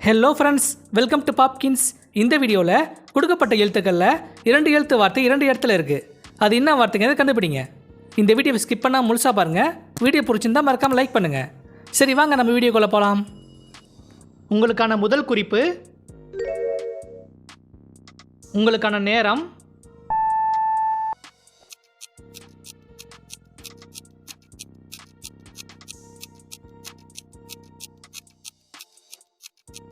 Hello friends welcome to Popkins இந்த வீடியோவில் கொடுக்கப்பட்ட எழுத்துக்களில் இரண்டு எழுத்து வார்த்தை இரண்டு இடத்துல இருக்குது அது என்ன வார்த்தைங்க கண்டுபிடிங்க. இந்த வீடியோவை ஸ்கிப் பண்ணால் முழுசாக பாருங்கள் வீடியோ பிடிச்சிருந்தா மறக்காமல் லைக் பண்ணுங்கள் சரி வாங்க நம்ம வீடியோக்குள்ளே போகலாம் உங்களுக்கான முதல் குறிப்பு உங்களுக்கான நேரம்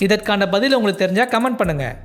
இதற்கான பதில் உங்களுக்கு தெரிஞ்சால் கமெண்ட் பண்ணுங்கள்